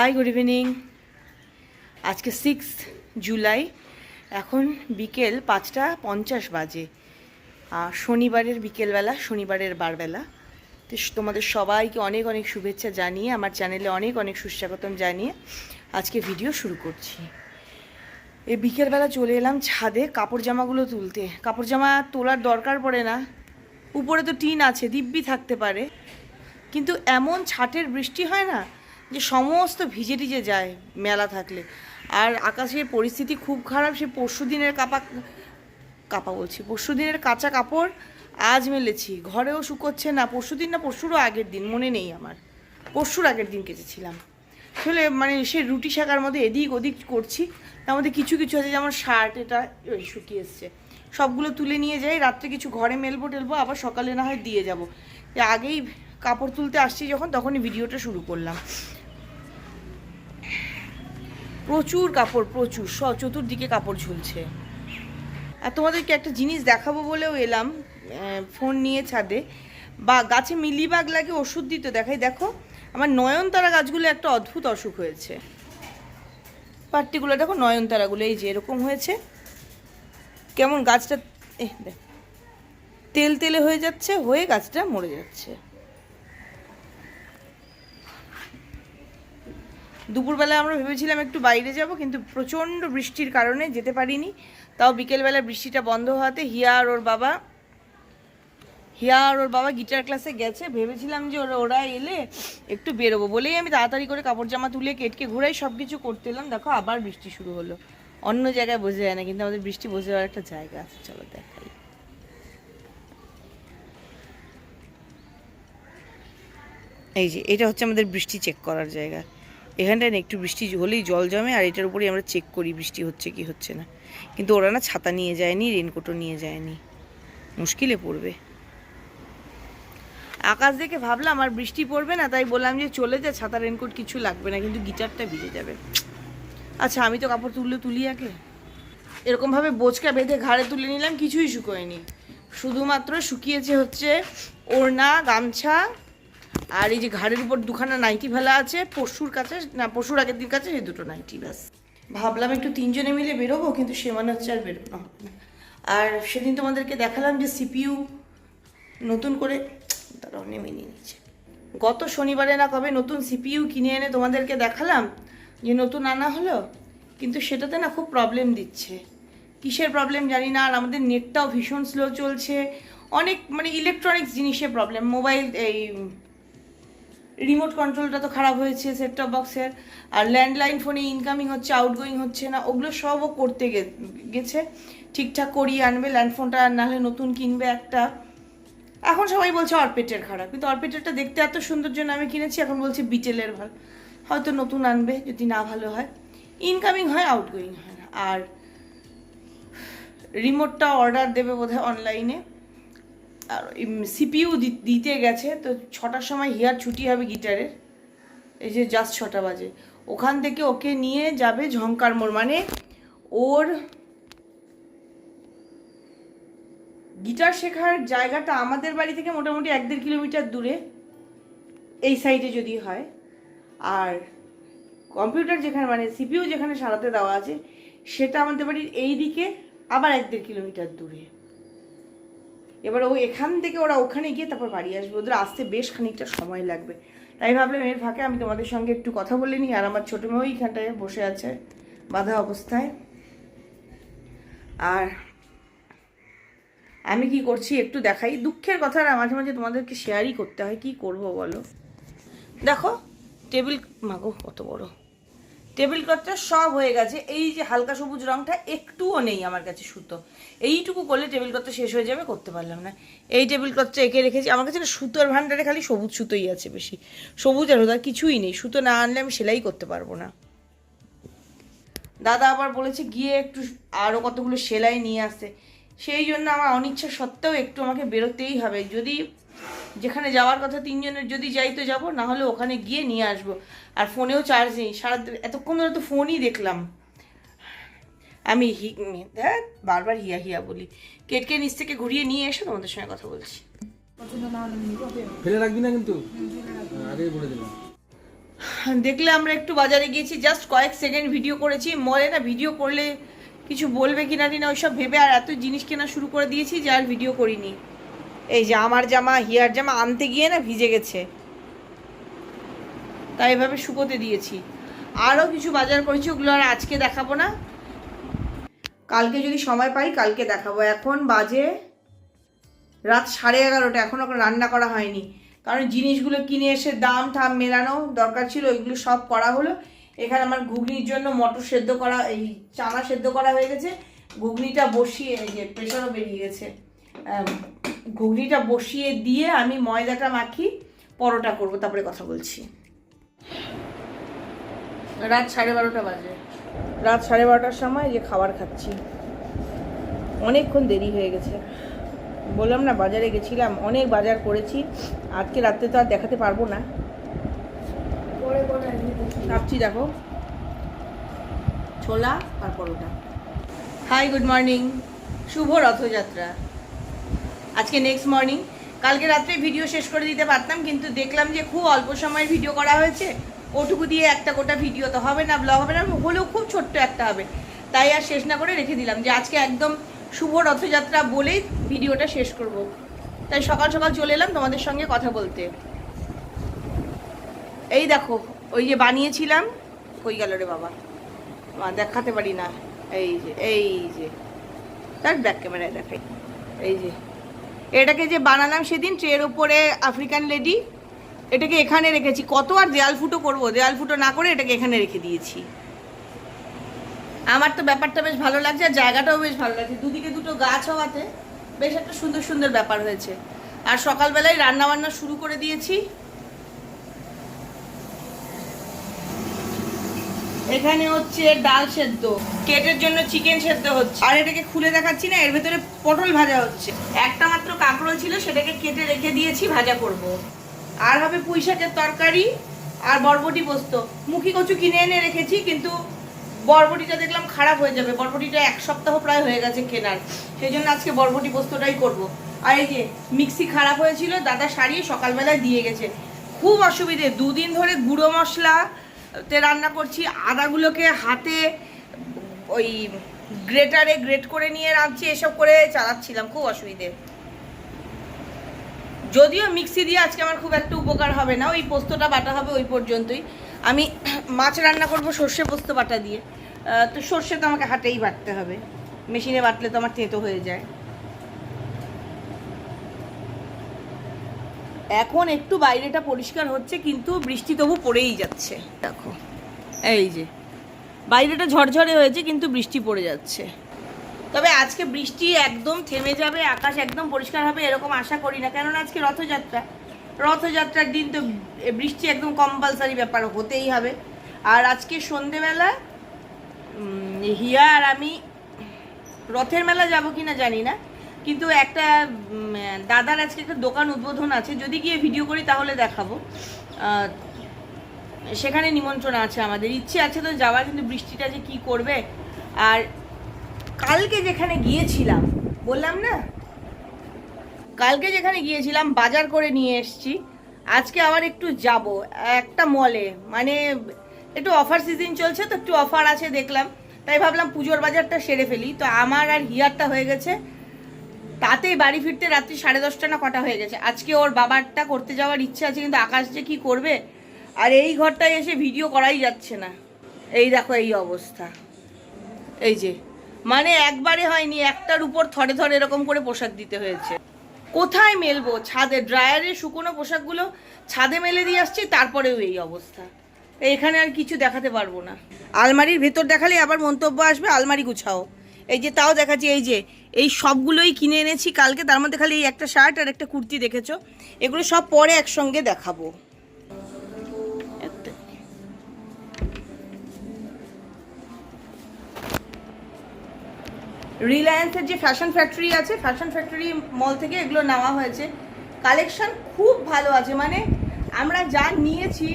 High good evening আজকে six July এখন বিকেল পাঁচটা পঞ্চাশ বাজে। শনিবারের বিকেলবেলা, শনিবারের বারবেলা। তো তোমাদের সবাইকে অনেক অনেক শুভেচ্ছা জানিয়ে, আমার চ্যানেলে অনেক অনেক সুস্বাগতম জানিয়ে আজকে ভিডিও শুরু করছি। এই বিকেলবেলা চলে এলাম ছাদে কাপড় জামাগুলো তুলতে। কাপড় জামা তোলার দরকার পড়ে না। উপরে তো টিন আছে, দিব্যি থাকতে পারে। কিন্তু এমন ছাটের বৃষ্টি হয় না যে সমস্ত ভিজে টিজে যায় মেলা থাকলে। আর আকাশের পরিস্থিতি খুব খারাপ, সে পরশু দিনের কাপা কাপা বলছি, পরশু দিনের কাঁচা কাপড় আজ মেলেছি। ঘরেও শুকোচ্ছে না, পরশু দিন না, পরশুরও আগের দিন, মনে নেই আমার। পরশুর আগের দিন কেচেছিলাম। আসলে মানে সে রুটি শাকার মধ্যে এদিক ওদিক করছি, তার মধ্যে কিছু কিছু আছে, যেমন শার্ট, এটা ওই শুকিয়ে এসছে। সবগুলো তুলে নিয়ে যাই, রাত্রে কিছু ঘরে মেলবো টেলবো, আবার সকালে না হয় দিয়ে যাব। আগেই কাপড় তুলতে আসছি যখন, তখনই ভিডিওটা শুরু করলাম। প্রচুর কাপড়, প্রচুর। স, চতুর্দিকে কাপড় ঝুলছে। আর তোমাদেরকে একটা জিনিস দেখাবো বলেও এলাম ফোন নিয়ে ছাদে। বা, গাছে মিলিবাগ লাগে ওষুধ দিতে দেখাই। দেখো, আমার নয়নতারা গাছগুলো একটা অদ্ভুত অসুখ হয়েছে। পার্টিকুলার দেখো নয়নতারাগুলো, এই যে এরকম হয়েছে। কেমন গাছটা এ দেখ। তেল তেলে হয়ে যাচ্ছে, হয়ে গাছটা মরে যাচ্ছে। দুপুরবেলা আমরা ভেবেছিলাম একটু বাইরে যাব, কিন্তু প্রচণ্ড বৃষ্টির কারণে যেতে পারিনি। তাও বিকেলবেলা বৃষ্টিটা বন্ধ হওয়াতে হিয়া আর ওর বাবা, হিয়া আর ওর বাবা গিটার ক্লাসে গেছে। ভেবেছিলাম যে ওরা ওরা এলে একটু বেরোবো। বলেই আমি তাড়াতাড়ি করে কাপড় জামা তুলে কেটকে ঘুরাই সব কিছু করতে এলাম। দেখো, আবার বৃষ্টি শুরু হলো। অন্য জায়গায় বোঝা যায় না, কিন্তু আমাদের বৃষ্টি বোঝা যাওয়ার একটা জায়গা আছে। চলো দেখাই। এই যে, এটা হচ্ছে আমাদের বৃষ্টি চেক করার জায়গা। এখানটায় না একটু বৃষ্টি হলেই জল জমে, আর এটার উপরেই আমরা চেক করি বৃষ্টি হচ্ছে কি হচ্ছে না। কিন্তু ওরা না ছাতা নিয়ে যায়নি রেনকোটও নিয়ে যায়নি। মুশকিলে পড়বে। আকাশ দেখে ভাবলাম আর বৃষ্টি পড়বে না, তাই বললাম যে চলে যা ছাতা রেনকোট কিছু লাগবে না, কিন্তু গিটারটা ভিজে যাবে। আচ্ছা আমি তো কাপড় তুললে তুলি আগে। এরকমভাবে বোচকা বেঁধে ঘাড়ে তুলে নিলাম, কিছুই শুকোয়নি। শুধুমাত্র শুকিয়েছে হচ্ছে ওড়না, গামছা আর এই যে ঘাড়ের উপর দুখানা নাইটি ফেলা আছে, পশুর কাছে, না, পশুর আগের দিন কাছে এই দুটো নাইটি, ব্যাস। ভাবলাম একটু তিনজনে মিলে বেরোবো, কিন্তু সে মনে হচ্ছে আর বেরোনো হবে না। আর সেদিন তোমাদেরকে দেখালাম যে সিপিইউ নতুন করে তারা নেমে নিয়ে নিচ্ছে। গত শনিবারে না কবে নতুন সিপিইউ কিনে এনে তোমাদেরকে দেখালাম যে নতুন আনা হলো, কিন্তু সেটাতে না খুব প্রবলেম দিচ্ছে। কিসের প্রবলেম জানি না, আর আমাদের নেটটাও ভীষণ স্লো চলছে। অনেক মানে ইলেকট্রনিক্স জিনিসের প্রবলেম মোবাইল এই রিমোট কন্ট্রোলটা তো খারাপ হয়েছে সেট টপ বক্সের আর ল্যান্ডলাইন ফোনে ইনকামিং হচ্ছে আউটগোয়িং হচ্ছে না, ওগুলো সবও করতে গেছে। ঠিকঠাক করিয়ে আনবে ল্যান্ড ফোনটা নাহলে নতুন কিনবে একটা। এখন সবাই বলছে অরপেটের খারাপ। কিন্তু অরপেটেরটা দেখতে এত সুন্দর জন্য আমি কিনেছি, এখন বলছে বিটেলের ভালো হয়তো নতুন আনবে, যদি না ভালো হয়। ইনকামিং হয় আউটগোয়িং হয় না। আর রিমোটটা অর্ডার দেবে বোধহয় অনলাইনে আর সিপিইউ দিতে গেছে, তো ছটার সময় হিয়ার ছুটি হবে গিটারের। এই যে জাস্ট ছটা বাজে। ওখান থেকে ওকে নিয়ে যাবে ঝঙ্কার মোড় মানে ওর গিটার শেখার জায়গাটা আমাদের বাড়ি থেকে মোটামুটি এক দেড় কিলোমিটার দূরে, এই সাইডে যদি হয়। আর কম্পিউটার যেখানে মানে সিপিইউ যেখানে সারাতে দেওয়া আছে, সেটা আমাদের বাড়ির এই দিকে আবার এক দেড় কিলোমিটার দূরে। এবার ও এখান থেকে ওরা ওখানে গিয়ে তারপর বাড়ি আসবে। ওদের আসতে বেশ খানিকটা সময় লাগবে। তাই ভাবলাম এর ফাঁকে আমি তোমাদের সঙ্গে একটু কথা বলে নিই। আর আমার ছোটো মেয়েও এইখানটায় বসে আছে বাধা অবস্থায়। আর আমি কি করছি একটু দেখাই। দুঃখের কথা না, মাঝে মাঝে তোমাদেরকে শেয়ারই করতে হয়। কি করব বলো? দেখো টেবিল মাগো, কত বড়। টেবিল ক্লথটা সব হয়ে গেছে। এই যে হালকা সবুজ রংটা একটুও নেই আমার কাছে সুতো। এইটুকু করলে টেবিল ক্লথটা শেষ হয়ে যাবে, করতে পারলাম না। এই টেবিল ক্লথটা এঁকে রেখেছি। আমার কাছে সুতোর ভান্ডারে খালি সবুজ সুতোই আছে বেশি। সবুজ আর হোদা কিছুই নেই। সুতো না আনলে আমি সেলাই করতে পারব না। দাদা আবার বলেছে গিয়ে একটু আরও কতগুলো সেলাই নিয়ে আসতে সেই জন্য আমার অনিচ্ছা সত্ত্বেও একটু আমাকে বেরোতেই হবে। যদি যেখানে যাওয়ার কথা তিনজনের যদি যাই তো যাব না হলে ওখানে গিয়ে নিয়ে আসব। আর ফোনেও চার্জ নেই। সারা এতক্ষণ ধরে তো ফোনই দেখলাম। আমি হি দেখ বারবার হিয়া হিয়া বলি। কেটকে নিচ থেকে ঘুরিয়ে নিয়ে এসে তোমাদের সঙ্গে কথা বলছি। ফেলে রাখবি না কিন্তু? আগেই বলে দিলাম। দেখলে আমরা একটু বাজারে গিয়েছি জাস্ট কয়েক সেকেন্ড ভিডিও করেছি। মলে না ভিডিও করলে কিছু বলবে কিনা টিনা ওইসব ভেবে আর এত জিনিস কেনা শুরু করে দিয়েছি যে আর ভিডিও করিনি। এই যে আমার জামা, হিয়ার জামা আনতে গিয়ে না ভিজে গেছে। তাই এভাবে শুকোতে দিয়েছি। আরও কিছু বাজার করেছি, ওগুলো আর আজকে দেখাবো না। কালকে যদি সময় পাই, কালকে দেখাবো। এখন বাজে রাত সাড়ে এগারোটা এখনও রান্না করা হয়নি। কারণ জিনিসগুলো কিনে এসে দাম ঠাম মেলানো দরকার ছিল, ওইগুলো সব করা হলো। এখানে আমার ঘুগনির জন্য মটর সেদ্ধ করা, এই চানা সেদ্ধ করা হয়ে গেছে। ঘুগনিটা বসিয়ে যে প্রেশারও বেরিয়ে গেছে। ঘুগনিটা বসিয়ে দিয়ে আমি ময়দাটা মাখি পরোটা করব তারপরে কথা বলছি। রাত সাড়ে বারোটা বাজে। রাত সাড়ে বারোটার সময় যে খাবার খাচ্ছি। অনেকক্ষণ দেরি হয়ে গেছে। বললাম না বাজারে গেছিলাম অনেক বাজার করেছি। আজকে রাত্রে তো আর দেখাতে পারব না। ভাবছি দেখো। ছোলা আর পরোটা। হাই গুড মর্নিং শুভ রথযাত্রা। আজকে নেক্সট মর্নিং কালকে রাত্রে ভিডিও শেষ করে দিতে পারতাম, কিন্তু দেখলাম যে খুব অল্প সময়ের ভিডিও করা হয়েছে। ওটুকু দিয়ে একটা গোটা ভিডিও তো হবে না ব্লগ হবে না, হলেও খুব ছোট্ট একটা হবে। তাই আর শেষ না করে রেখে দিলাম যে আজকে একদম শুভ রথযাত্রা বলেই ভিডিওটা শেষ করব। তাই সকাল সকাল চলে এলাম তোমাদের সঙ্গে কথা বলতে। এই দেখো, ওই যে বানিয়েছিলাম, কই গেল রে বাবা? মা, দেখাতে পারি না। এই যে এই যে। তার ব্যাক ক্যামেরায় দেখাই। এই যে। এটাকে যে বানালাম সেদিন ট্রের ওপরে আফ্রিকান লেডি, এটাকে এখানে রেখেছি। কত আর দেয়াল ফুটো করব? দেয়াল ফুটো না করে এটাকে এখানে রেখে দিয়েছি। আমার তো ব্যাপারটা বেশ ভালো লাগছে আর জায়গাটাও বেশ ভালো লাগছে। দুদিকে দুটো গাছ হওয়াতে বেশ একটা সুন্দর সুন্দর ব্যাপার হয়েছে। আর সকালবেলায় রান্না বান্না শুরু করে দিয়েছি। এখানে হচ্ছে ডাল সেদ্ধ। কেটের জন্য চিকেন সেদ্ধ হচ্ছে। আর এটাকে খুলে দেখাচ্ছি না, এর ভেতরে পটল ভাজা হচ্ছে। একটা মাত্র কাঁকড়ো ছিল, সেটাকে কেটে রেখে দিয়েছি, ভাজা করব। আর হবে পুঁই শাকের তরকারি আর বরবটি পোস্ত। মুখি কচু কিনে এনে রেখেছি, কিন্তু বরবটিটা দেখলাম খারাপ হয়ে যাবে। বরবটিটা এক সপ্তাহ প্রায় হয়ে গেছে কেনার। সেই জন্য আজকে বরবটি পোস্তটাই করব। আর এই যে মিক্সি খারাপ হয়েছিল, দাদা সারিয়ে সকালবেলায় দিয়ে গেছে। খুব অসুবিধে, দুদিন ধরে গুঁড়ো মশলা তে রান্না করছি। আদাগুলোকে হাতে ওই গ্রেটারে গ্রেট করে নিয়ে রাঁধছি, এসব করে চালাচ্ছিলাম, খুব অসুবিধে। যদিও মিক্সি দিয়ে আজকে আমার খুব একটা উপকার হবে না, ওই পোস্তটা বাটা হবে ওই পর্যন্তই। আমি মাছ রান্না করব সর্ষে পোস্ত বাটা দিয়ে। তো সর্ষে তো আমাকে হাটেই বাটতে হবে। মেশিনে বাটলে তো আমার তেঁতো হয়ে যায়। এখন একটু বাইরেটা পরিষ্কার হচ্ছে, কিন্তু বৃষ্টি তবু পড়েই যাচ্ছে। দেখো, এই যে, বাইরেটা ঝরঝরে হয়েছে, কিন্তু বৃষ্টি পড়ে যাচ্ছে। তবে আজকে বৃষ্টি একদম থেমে যাবে, আকাশ একদম পরিষ্কার হবে, এরকম আশা করি না। কেননা আজকে রথযাত্রা, রথযাত্রার দিন তো বৃষ্টি একদম কম্পালসারি ব্যাপার, হতেই হবে। আর আজকে সন্ধেবেলা হিয়া আর আমি রথের মেলা যাব কি না জানি না। কিন্তু একটা দাদার আজকে একটা দোকান উদ্বোধন আছে, যদি গিয়ে ভিডিও করি তাহলে দেখাবো। সেখানে নিমন্ত্রণ আছে আমাদের। ইচ্ছে আছে তো যাওয়ার, কিন্তু বৃষ্টিটা যে কি করবে। আর কালকে যেখানে গিয়েছিলাম, বললাম না? কালকে যেখানে গিয়েছিলাম, বাজার করে নিয়ে এসেছি। আজকে আবার একটু যাব, একটা মলে মানে একটু অফার সিজন চলছে তো, একটু অফার আছে দেখলাম। তাই ভাবলাম পুজোর বাজারটা সেরে ফেলি। তো আমার আর হিয়ারটা হয়ে গেছে। তাতেই বাড়ি ফিরতে রাত্রি সাড়ে দশটা না কটা হয়ে গেছে। আজকে ওর বাবারটা করতে যাওয়ার ইচ্ছে আছে, কিন্তু আকাশ যে কি করবে? আর এই ঘরটায় এসে ভিডিও করাই যাচ্ছে না। এই দেখো, এই অবস্থা। এই যে মানে একবারে হয়নি, একটার উপর থরে থরে এরকম করে পোশাক দিতে হয়েছে। কোথায় মেলবো? ছাদে ড্রায়ারে শুকনো পোশাকগুলো ছাদে মেলে দিয়ে আসছি, তারপরেও এই অবস্থা। এখানে আর কিছু দেখাতে পারব না। আলমারির ভেতর দেখালে আবার মন্তব্য আসবে, আলমারি গুছাও। এই যে তাও দেখাচ্ছি, এই যে এই সবগুলোই কিনে এনেছি কালকে, তার মধ্যে খালি এই একটা শার্ট আর একটা কুর্তি দেখেছ। এগুলো সব পরে একসঙ্গে দেখাবো। রিলায়েন্সের যে ফ্যাশন ফ্যাক্টরি আছে ফ্যাশন ফ্যাক্টরি মল থেকে এগুলো নেওয়া হয়েছে। কালেকশন খুব ভালো আছে মানে আমরা যা নিয়েছি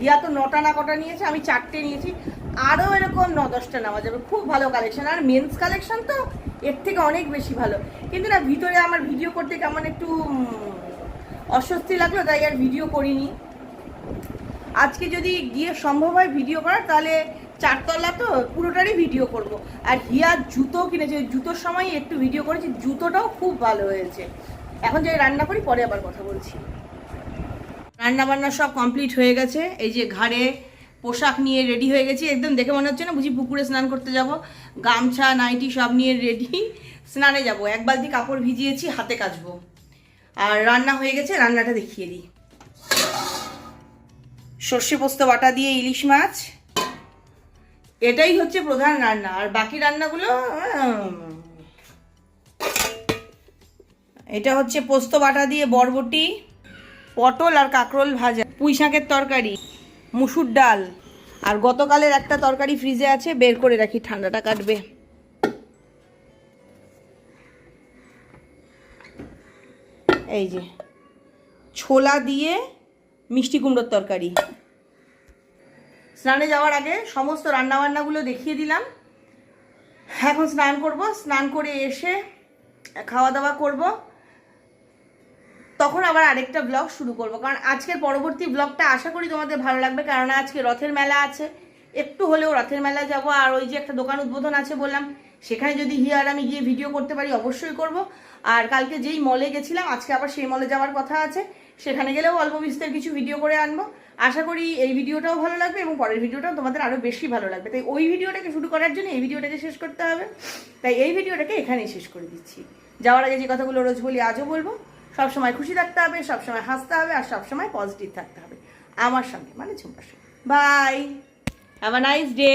হিয়া তো নটা না কটা নিয়েছে, আমি চারটে নিয়েছি, আরও এরকম ন দশটা নেওয়া যাবে। খুব ভালো কালেকশন আর মেন্স কালেকশন তো এর থেকে অনেক বেশি ভালো। কিন্তু না, ভিতরে আমার ভিডিও করতে কেমন একটু অস্বস্তি লাগল, তাই আর ভিডিও করিনি। আজকে যদি গিয়ে সম্ভব হয় ভিডিও করার, তাহলে চারতলা তো পুরোটারই ভিডিও করব। আর হিয়ার জুতো কিনেছে, জুতোর সময় একটু ভিডিও করেছি, জুতোটাও খুব ভালো হয়েছে। এখন যাই রান্না করি, পরে আবার কথা বলছি। রান্না বান্না সব কমপ্লিট হয়ে গেছে, এই যে ঘাড়ে পোশাক নিয়ে রেডি হয়ে গেছি, একদম দেখে মনে হচ্ছে না, বুঝি পুকুরে স্নান করতে যাব। গামছা, নাইটি সব নিয়ে রেডি স্নানে যাব। এক বালতি কাপড় ভিজিয়েছি, হাতে কাচবো। আর রান্না হয়ে গেছে, রান্নাটা দেখিয়ে দিই। সর্ষে পোস্ত বাটা দিয়ে ইলিশ মাছ। এটাই হচ্ছে প্রধান রান্না। আর বাকি রান্নাগুলো এটা হচ্ছে পোস্ত বাটা দিয়ে বরবটি, পটল আর কাঁকরোল ভাজা, পুঁই শাকের তরকারি। মুসুর ডাল। আর গতকালের একটা তরকারি ফ্রিজে আছে, বের করে রাখি, ঠান্ডাটা কাটবে। এই যে, ছোলা দিয়ে মিষ্টি কুমড়োর তরকারি। স্নানে যাওয়ার আগে সমস্ত রান্নাবান্নাগুলো দেখিয়ে দিলাম। এখন স্নান করব, স্নান করে এসে খাওয়া দাওয়া করব। তখন আবার আরেকটা ব্লগ শুরু করব। কারণ আজকের পরবর্তী ব্লগটা আশা করি তোমাদের ভালো লাগবে। কারণ আজকে রথের মেলা আছে। একটু হলেও রথের মেলা যাব। আর ওই যে একটা দোকান উদ্বোধন আছে বললাম, সেখানে যদি হিয়ার আমি গিয়ে ভিডিও করতে পারি অবশ্যই করব। আর কালকে যেই মলে গেছিলাম, আজকে আবার সেই মলে যাওয়ার কথা আছে। সেখানে গেলেও অল্প বিস্তর কিছু ভিডিও করে আনব। আশা করি এই ভিডিওটাও ভালো লাগবে এবং পরের ভিডিওটাও তোমাদের আরও বেশি ভালো লাগবে। তাই ওই ভিডিওটাকে শুরু করার জন্য এই ভিডিওটাকে শেষ করতে হবে। তাই এই ভিডিওটাকে এখানেই শেষ করে দিচ্ছি। যাওয়ার আগে যে কথাগুলো রোজ বলি, আজও বলব। সবসময় খুশি থাকতে হবে, সবসময় হাসতে হবে আর সবসময় পজিটিভ থাকতে হবে। আমার সঙ্গে মানে ঝুমকার সঙ্গে। Bye have a nice day